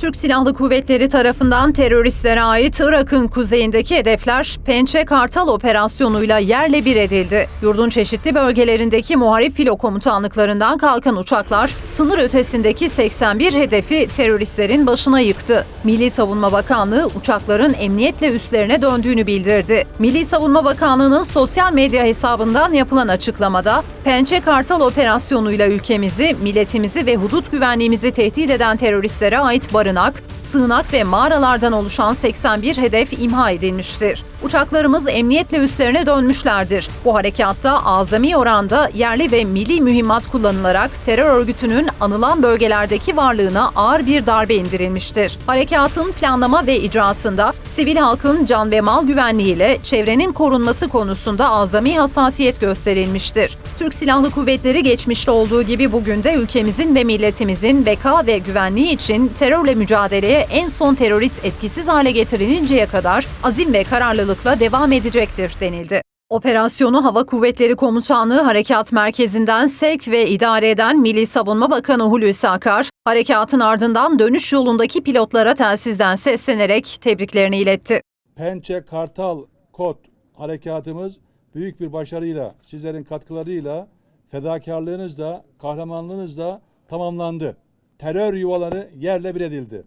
Türk Silahlı Kuvvetleri tarafından teröristlere ait Irak'ın kuzeyindeki hedefler Pençe Kartal operasyonuyla yerle bir edildi. Yurdun çeşitli bölgelerindeki muharip filo komutanlıklarından kalkan uçaklar sınır ötesindeki 81 hedefi teröristlerin başına yıktı. Milli Savunma Bakanlığı uçakların emniyetle üstlerine döndüğünü bildirdi. Milli Savunma Bakanlığı'nın sosyal medya hesabından yapılan açıklamada Pençe Kartal operasyonuyla ülkemizi, milletimizi ve hudut güvenliğimizi tehdit eden teröristlere ait barınak, sığınak ve mağaralardan oluşan 81 hedef imha edilmiştir. Uçaklarımız emniyetle üstlerine dönmüşlerdir. Bu harekatta azami oranda yerli ve milli mühimmat kullanılarak terör örgütünün anılan bölgelerdeki varlığına ağır bir darbe indirilmiştir. Harekatın planlama ve icrasında sivil halkın can ve mal güvenliğiyle çevrenin korunması konusunda azami hassasiyet gösterilmiştir. Türk Silahlı Kuvvetleri geçmişte olduğu gibi bugün de ülkemizin ve milletimizin beka ve güvenliği için terörle mücadeleye en son terörist etkisiz hale getirilinceye kadar azim ve kararlılıkla devam edecektir denildi. Operasyonu Hava Kuvvetleri Komutanlığı Harekat Merkezi'nden sevk ve idare eden Milli Savunma Bakanı Hulusi Akar, harekatın ardından dönüş yolundaki pilotlara telsizden seslenerek tebriklerini iletti. Pençe Kartal Kod harekatımız büyük bir başarıyla, sizlerin katkılarıyla, fedakarlığınızla, kahramanlığınızla tamamlandı. Terör yuvaları yerle bir edildi.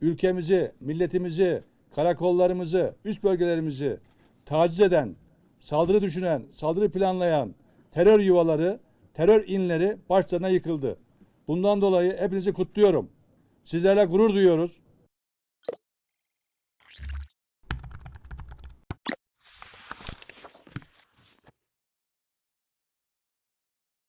Ülkemizi, milletimizi, karakollarımızı, üst bölgelerimizi taciz eden, saldırı düşünen, saldırı planlayan terör yuvaları, terör inleri başlarına yıkıldı. Bundan dolayı hepinizi kutluyorum. Sizlerle gurur duyuyoruz.